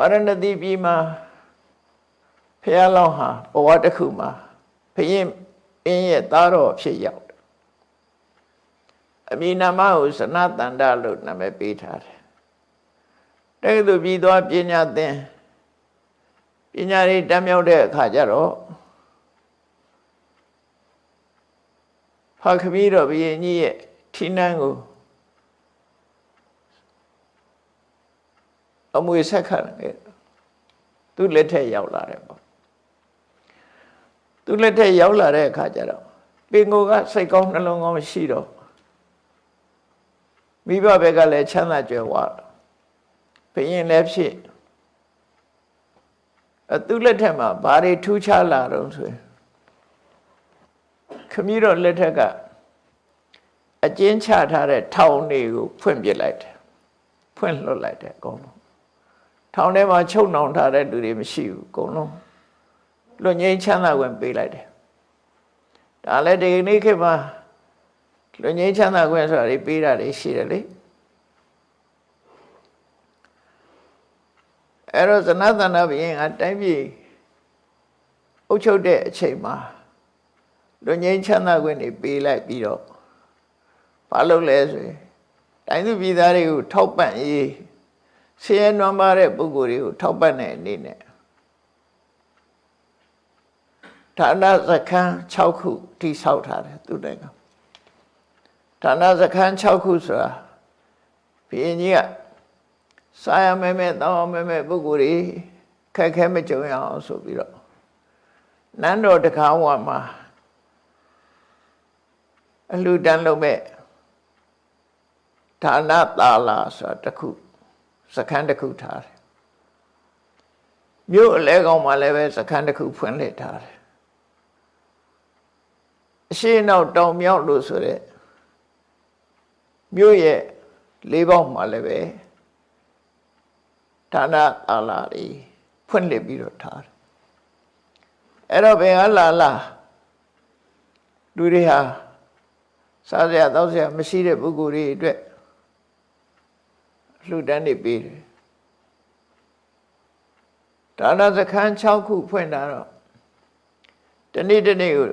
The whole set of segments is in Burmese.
ပါရဏသီပြည်မှာဖះလောင်းဟာဘဝတစ်ခုမှာဘုရင်အင်းရဲ့သားတော်ဖြစ်ရောက်တယ်အမိနာမကိုစနတန္တလို့နာမည်ပေးထားတယ်တကယ်သူပြည်သွားပညာသင်ပညာရေးတတ်မြောက်တဲ့အခါကျတော့ဖခမီးတော်ဘုရင်ကြီးရဲ့ထီးနှန်းကို အမွေဆက်ခံခဲ့သူ့လက်ထက်ရောက်လာတယ်ပေါ့သူ့လက်ထက်ရောက်လာတဲ့အခါကျတော့ပင်ကိုကစိတ်ကောင်းနှလုံးကောင်းရှိတော့မိဘဘက်ကလည်းချမ်းသာကြွယ်ဝဘုရင်လည်းဖြစ်အသူ့လက်ထက်မှာဘာတွေထူးခြားလာတော့ဆိုရင်ခမည်းတော်လက်ထက်ကအကျဉ်းချထားတဲ့ထောင်တွေကိုဖွင့်ပြလိုက်တယ်ဖွင့်လွှတ်လိုက်တယ်အကုန်လုံး ထောင်ထဲမှာချုပ်နှောင်ထားတဲ့လူတွေမရှိဘူးအကုန်လုံးလွတ်ငြိမ်းချမ်းသာခွင့်ပေးလိုက်တယ်ဒါလည်းဒီနေ့ခေတ်မှာလွတ်ငြိမ်းချမ်းသာခွင့်ဆိုတာတွေပေးတာတွေရှိတယ်လေအဲ့တော့ဇနသနာဘုရင်ကတိုင်းပြည်အုပ်ချုပ်တဲ့အချိန်မှာလွတ်ငြိမ်းချမ်းသာခွင့်တွေပေးလိုက်ပြီးတော့ဘာလုပ်လဲဆိုရင်တိုင်းသူပြည်သားတွေကိုထောက်ပံ့ရေး ဆင်းရဲနွမ်းပါတဲ့ပုဂ္ဂိုလ်တွေကိုထောက်ပံ့တဲ့အနေနဲ့ဌာနစခန်း6ခုတိဆောက်ထားတယ်သူနိုင်ငံဌာနစခန်း6ခုဆိုတာဘုရင်ကြီးကစားရမဲမဲတောင်းရမဲမဲပုဂ္ဂိုလ်တွေခက်ခဲမကြုံရအောင်ဆိုပြီးတော့နန်းတော်တကားဝမှာအလှူဒန်းလုပ်မဲ့ဌာနတာလာဆိုတာတစ်ခု စခန်းတစ်ခုထားတယ်မြို့အလဲကောင်မှာလည်းပဲစခန်းတစ်ခုဖွင့်လှစ်ထားတယ်အရှိနောက်တောင်မြောက်လို့ဆိုတဲ့မြို့ရဲ့လေးပေါက်မှာလည်းပဲဌာနတာလာတွေဖွင့်လှစ်ပြီးတော့ထားတယ်အဲ့တော့ဘယ်ဟာလာလာလူတွေဟာစားစရာတောက်စရာမရှိတဲ့ပုဂ္ဂိုလ်တွေအတွက် လှူဒန်းနေပေးတယ်ဒါနစခန်း6ခုဖွင့်တာတော့ဒီနေ့ဒီနေ့ကို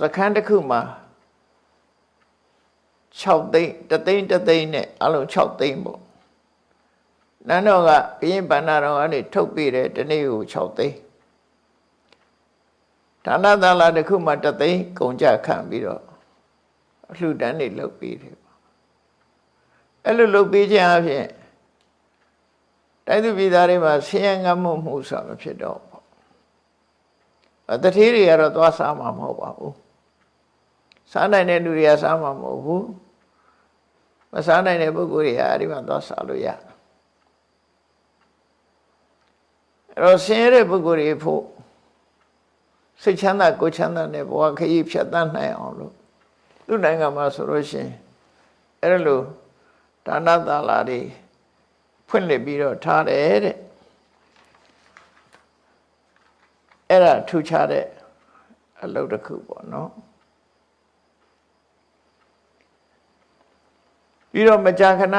စခန်းတစ်ခုမှာ6သိန်းတသိန်းတသိန်းနဲ့အလုံး6သိန်းပေါ့နန်းတော်ကဘရင်ဗန္နာတော်ကနေထုတ်ပေးတယ်ဒီနေ့ကို6သိန်းဒါနသလာတစ်ခုမှာတသိန်းကုန်ကြခံပြီးတော့အလှူဒန်းနေလုပ်ပေးတယ် အဲ့လိုလုပ်ပေးခြင်းအပြင်တိုက်သူပြည်သားတွေမှာဆင်းရဲငတ်မှုမှုဆိုတာမဖြစ်တော့ဘူးအတတိတွေကတော့သွားစားမှာမဟုတ်ပါဘူးစားနိုင်တဲ့လူတွေကစားမှာမဟုတ်ဘူးမစားနိုင်တဲ့ပုဂ္ဂိုလ်တွေကအဲ့ဒီမှာသွားစားလို့ရအဲ့တော့ဆင်းရဲတဲ့ပုဂ္ဂိုလ်တွေဖို့စိတ်ချမ်းသာကိုယ်ချမ်းသာနဲ့ဘဝခရီးဖြတ်သန်းနိုင်အောင်လို့သူ့နိုင်ငံမှာဆိုလို့ရှိရင်အဲ့လို ဒါနသလာတွေဖွင့်လှစ်ပြီးတော့ထားတယ်တဲ့အဲ့ဒါထူခြားတဲ့အလုပ်တစ်ခုပေါ့နော်ပြီးတော့မကြာခဏ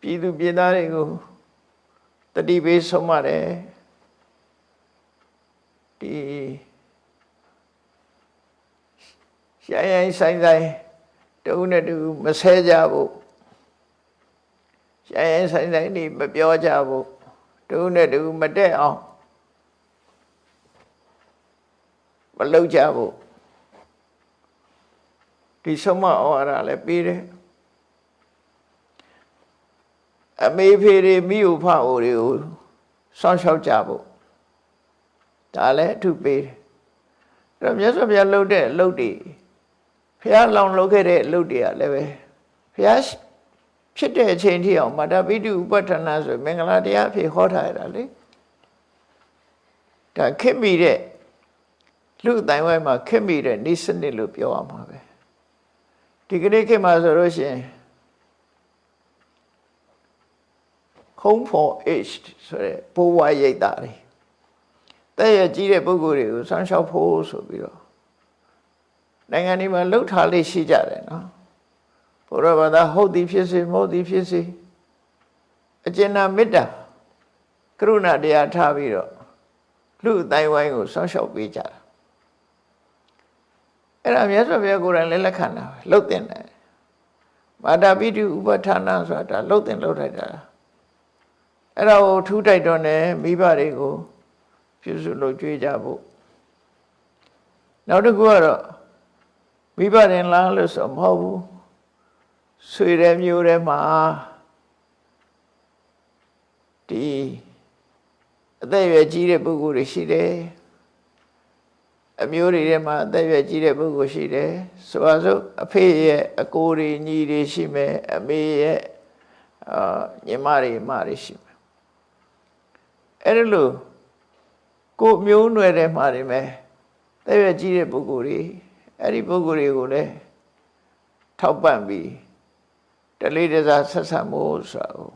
ပြည်သူပြည်သားတွေကိုတတိပေးဆုံးမတယ်ဒီရိုင်းရိုင်းဆိုင်ဆိုင် တူနဲ့တူမဆဲကြဘူးရိုင်းရိုင်းဆိုင်ဆိုင်နေမပြောကြဘူးတူနဲ့တူမတက်အောင်မလုပ်ကြဘူးဒီဆုံးမဩဝါဒလည်းပြီးတယ်အမေဖေတွေမိဥဖအိုတွေကိုစောင့်ရှောက်ကြဖို့ဒါလည်းအထုပေးတယ်အဲ့တော့မြတ်စွာဘုရားလှုပ်တဲ့အလုပ်တွေ ဖះလောင်လုပ်ခဲ့တဲ့အလုပ်တွေကလည်းပဲဖះဖြစ်တဲ့အချိန်ထိအောင်မာတာပိတုဥပဋ္ဌာနာဆိုမင်္ဂလာတရားအဖြစ်ဟောထားရတာလေဒါခက်မိတဲ့လူအတိုင်းဝိုင်းမှာခက်မိတဲ့နိစနစ်လို့ပြောရမှာပဲဒီကနေ့ခေတ်မှာဆိုလို့ရှိရင် home for aged ဆိုတဲ့ဘိုးဝါရိတ်တာတွေတဲ့ရကြီးတဲ့ပုဂ္ဂိုလ်တွေကိုဆောင်းလျှောက်ဖို့ဆိုပြီးတော့ နိုင်ငံတွေမှာလှုပ်ထားလေးရှိကြတယ်နော်ဘုရားဘာသာဟုတ်သည်ဖြစ်စေမဟုတ်သည်ဖြစ်စေအကျဉ်းနာမေတ္တာကရုဏာတရားထားပြီးတော့လူအတိုင်းဝိုင်းကိုဆောင်းလျှောက်ပေးကြတာအဲ့ဒါမြတ်စွာဘုရားကိုယ်တိုင်လည်းလက်ခံတာပဲလှုပ်တင်တယ်မာတာပိတုဥပဌာဏဆိုတာလှုပ်တင်လှုပ်ထိုက်တာအဲ့ဒါကိုထူးတိုက်တော့ねမိဘတွေကိုပြုစုလုပ်ကြွေးကြဖို့နောက်တစ်ခုကတော့ မိဘရင်လားလို့ဆိုမဟုတ်ဘူးဆွေတဲ့မျိုးထဲမှာဒီအသက်အရွယ်ကြီးတဲ့ပုဂ္ဂိုလ်တွေရှိတယ်အမျိုးတွေထဲမှာအသက်အရွယ်ကြီးတဲ့ပုဂ္ဂိုလ်ရှိတယ်ဆိုပါစို့အဖေရဲ့အကိုတွေညီတွေရှိမယ်အမေရဲ့အာညီမတွေအမတွေရှိမယ်အဲ့ဒါလို့ကိုယ်မျိုးနွယ်ထဲမှာနေမယ်သက်ရွယ်ကြီးတဲ့ပုဂ္ဂိုလ်တွေ အဲ့ဒီပုဂ္ဂိုလ်တွေကိုလည်းထောက်ပံ့ပြီးတလေးတစားဆက်ဆံမှုဆိုတော့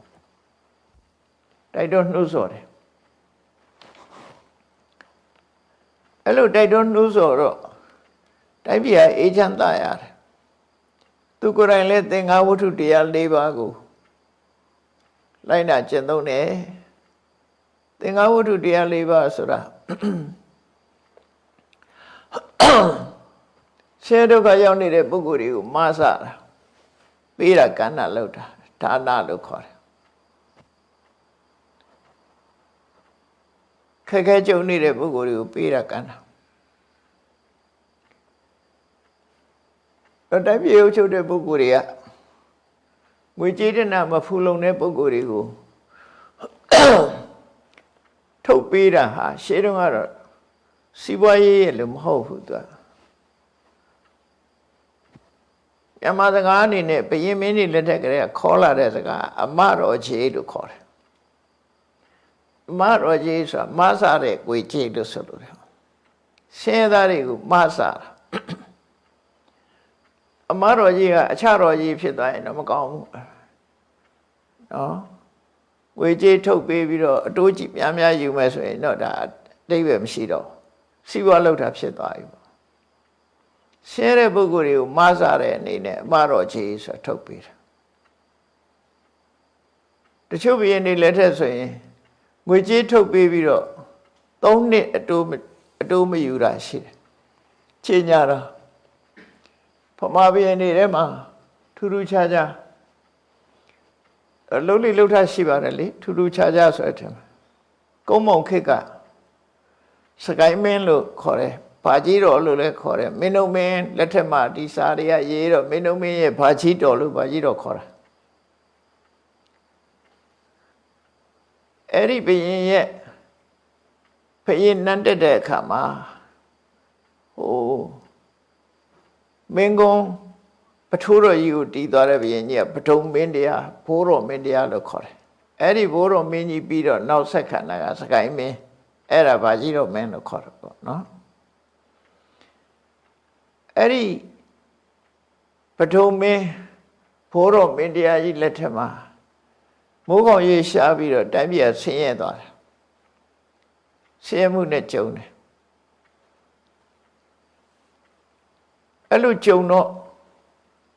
တိုက်တော့နှုတ်ဆော်တယ်အဲ့လိုတိုက်တော့နှုတ်ဆော်တော့တိုက်ပြအေးချမ်းသာရတယ်သူကိုယ်တိုင်လည်းသင်္ဃဝတ္ထုတရား၄ပါးကိုလိုက်နာကျင့်သုံးတယ်သင်္ဃဝတ္ထုတရား၄ပါးဆိုတာ ဆင်းရဲဒုက္ခရောက်နေတဲ့ပုဂ္ဂိုလ်တွေကိုမဆတာပေးတာကဏ္ဍလောက်တာဒါနလို့ခေါ်တယ်ခက်ခဲကြုံနေတဲ့ပုဂ္ဂိုလ်တွေကိုပေးတာကဏ္ဍတော့တိုင်းပြေုပ်ချုပ်တဲ့ပုဂ္ဂိုလ်တွေကငွေကြေးတဲ့နာမဖူလုံတဲ့ပုဂ္ဂိုလ်တွေကိုထုတ်ပေးတာဟာရှေးတုန်းကတော့စီးပွားရေးရဲ့လို့မဟုတ်ဘူးသူက မြန်မာစကားအနေနဲ့ဘယင်းမင်းတွေလက်ထက်ကလေးကခေါ်လာတဲ့စကားအမတော်ချေလို့ခေါ်တယ်အမတော်ချေဆိုတာမဆတဲ့ကိုချေလို့ဆိုလို့တယ်ဆင်းရဲသားတွေကိုမဆတာအမတော်ကြီးကအချတော်ကြီးဖြစ်သွားရင်တော့မကောင်းဘူးနော်ငွေကြေးထုတ်ပေးပြီးတော့အတိုးကြီးများများယူမယ်ဆိုရင်တော့ဒါအတိတ်ပဲမရှိတော့စီးပွားလောက်တာဖြစ်သွားပြီပေါ့ ရှင်းတဲ့ပုဂ္ဂိုလ်တွေကိုမဆတဲ့အနေနဲ့အမတော်ကြီးဆိုထုတ်ပေးတာတချို့ဘုရင်တွေလက်ထက်ဆိုရင်ငွေကြေးထုတ်ပေးပြီးတော့၃နှစ်အတိုးအတိုးမယူတာရှိတယ်ချိန်ညာတော့ဖမဘုရင်တွေထဲမှာထူးထူးခြားခြားလုံးလိလှုပ်ထရှိပါတယ်လေထူးထူးခြားခြားဆိုတဲ့အထက်မှာကုန်းမောင်ခေတ်ကစကိုင်းမင်းလို့ခေါ်တယ် ဘာကြီးတော်လို့လည်းခေါ်တယ်မင်းတို့မင်းလက်ထက်မှာဒီစာတွေကရေးတော့မင်းတို့မင်းရဲ့ဘာကြီးတော်လို့ဘာကြီးတော်ခေါ်တာအဲ့ဒီဘုရင်ရဲ့ဘုရင်နန်းတက်တဲ့အခါမှာဟိုမင်းကုန်းပထိုးတော်ကြီးကိုတီးသွားတဲ့ဘုရင်ကြီးကပထုံမင်းတရားဘိုးတော်မင်းတရားလို့ခေါ်တယ်အဲ့ဒီဘိုးတော်မင်းကြီးပြီးတော့နောက်ဆက်ခံတာကစကိုင်းမင်းအဲ့ဒါဘာကြီးတော့မင်းလို့ခေါ်တယ်ပေါ့နော် အဲ့ဒီပထုံမင်းဘိုးတော်မင်းတရားကြီးလက်ထက်မှာမိုးကောင်ရေရှားပြီးတော့တိုင်းပြည်ဆင်းရဲသွားတယ်ဆင်းရဲမှုနဲ့ကြုံတယ်အဲ့လိုကြုံတော့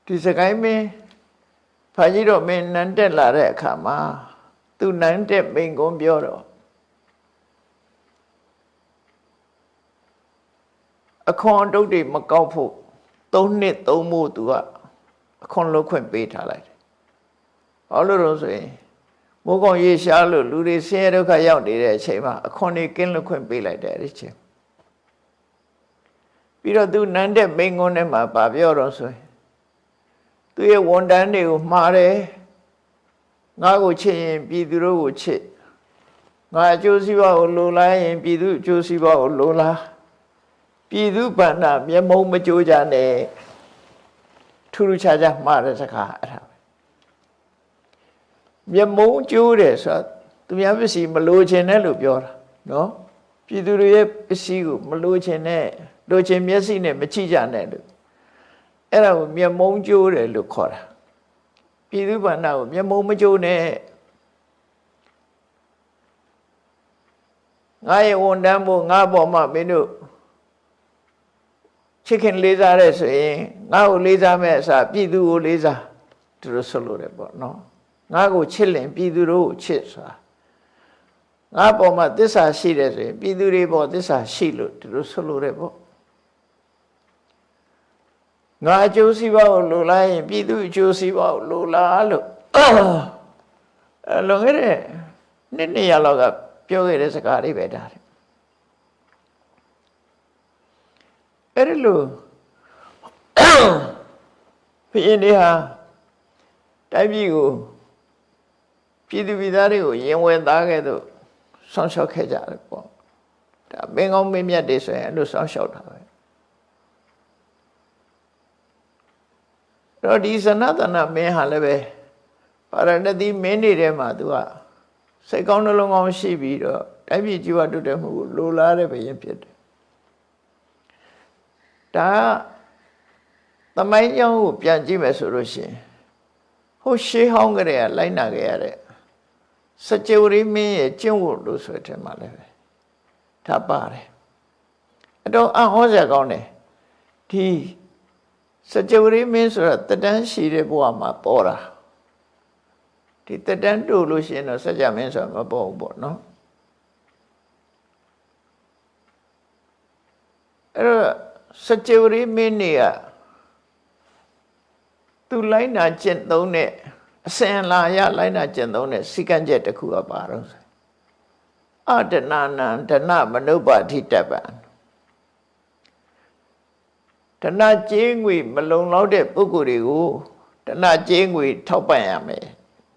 ဒီစကိုင်းမင်းဖာကြီးတော်မင်းနန်းတက်လာတဲ့အခါမှာသူနန်းတက်မိန်ကုန်းပြောတော့ အခွန်တုတ်တွေမကောက်ဖို့သုံးနှစ်သုံးမို့သူကအခွန်လုတ်ခွင့်ပေးထားလိုက်တယ်။ဘာလို့လို့ဆိုရင်မိုးကောင်ရေရှားလို့လူတွေဆင်းရဲဒုက္ခရောက်နေတဲ့အချိန်မှာအခွန်တွေကင်းလွတ်ခွင့်ပေးလိုက်တယ်အဲ့ဒီချိန်ပြီးတော့သူနန်းတဲ့မိန်ကုန်းထဲမှာဗာပြောတော့ဆိုရင်သူရဲ့ဝန်တန်းတွေကိုမှားတယ်ငါ့ကိုချစ်ရင်ပြည်သူတို့ကိုချစ်ငါအကျိုးစီးပွားကိုလိုလားရင်ပြည်သူအကျိုးစီးပွားကိုလိုလား ပြည်သူဗန္နာမျက်မုံမကြိုးကြနဲ့ထူးထူးခြားခြားမှားတဲ့စကားအဲ့ဒါပဲမျက်မုံကြိုးတယ်ဆိုတာသူများပစ္စည်းမလိုချင်တဲ့လို့ပြောတာနော်ပြည်သူတွေရဲ့ပစ္စည်းကိုမလိုချင်တဲ့လိုချင်မျက်စိနဲ့မချိကြနဲ့လို့အဲ့ဒါကိုမျက်မုံကြိုးတယ်လို့ခေါ်တာပြည်သူဗန္နာကိုမျက်မုံမကြိုးနဲ့ငါရဲ့ဝန်တန်းဖို့ငါပေါ်မှာမင်းတို့ ချစ်ခင်လေးစားတဲ့ဆိုရင်ငါ့ကိုလေးစားမဲ့အစားပြည်သူကိုလေးစားသူတို့ဆိုလို့တယ်ပေါ့နော်ငါကိုချစ်လင်ပြည်သူတို့ကိုချစ်ဆိုတာငါပေါ်မှာသစ္စာရှိတယ်ဆိုရင်ပြည်သူတွေပေါ်သစ္စာရှိလို့ဒီလိုဆိုလိုတယ်ပေါ့ငါအကျိုးစီးပွားကိုလိုလားရင်ပြည်သူအကျိုးစီးပွားကိုလိုလားလို့အဲလွန်ခဲ့တဲ့နှစ်နှစ်ရက်လောက်ကပြောခဲ့တဲ့စကားလေးပဲဒါတ အဲ့ဒီလိုဘုရင်တွေဟာတိုက်ပြည်ကိုပြည်သူပြည်သားတွေကိုရင်ဝင်သားခဲ့သို့ဆောင်းလျှောက်ခဲ့ကြတယ်ပေါ့ဒါမင်းကောင်းမင်းမြတ်တွေဆိုရင်အဲ့လိုဆောင်းလျှောက်တာပဲအဲ့တော့ဒီဇနတနာမင်းဟာလည်းပဲပါရဏသီမင်းတွေထဲမှာသူကစိတ်ကောင်းနှလုံးကောင်းရှိပြီးတော့တိုက်ပြည်ជីဝတုတ်တဲ့မှုကိုလိုလားတဲ့ဘယင်ဖြစ်တယ် ဒါကသမိုင်းကြောင်းကိုပြန်ကြည့်မယ်ဆိုလို့ရှိရင်ဟိုရှေးဟောင်းကလေးကလိုက်နာခဲ့ရတဲ့စကြဝဠာမင်းရဲ့ကျင့်ဝတ်လို့ဆိုတဲ့ထဲမှာလည်းပဲဒါပါတယ်အတော့အဟောစရာကောင်းတယ်ဒီစကြဝဠာမင်းဆိုတာတတန်းရှိတဲ့ဘဝမှာပေါ်တာဒီတတန်းတို့လို့ရှိရင်တော့စကြမင်းဆိုတာမပေါ်ဘူးပေါ့နော်အဲ့တော့ စကြဝဠာမင်းနေကသူလိုက်နာကျင့်သုံးတဲ့အစင်လာရလိုက်နာကျင့်သုံးတဲ့စိကံချက်တစ်ခုကပါတော့ဆိုအတဏနံဒနမနုပ္ပါတိတပ္ပံဒနကျေးငွေမလုံလောက်တဲ့ပုဂ္ဂိုလ်တွေကိုဒနကျေးငွေထောက်ပံ့ရမယ်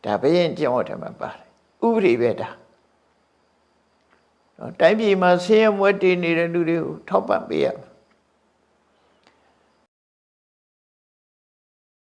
ဒါဘရင်ကျင့်ဝတ်တယ်မှာပါတယ်ဥပဒေပဲဒါတော့တိုင်းပြည်မှာဆင်းရဲမွဲတည်နေတဲ့လူတွေကိုထောက်ပံ့ပေးရမယ်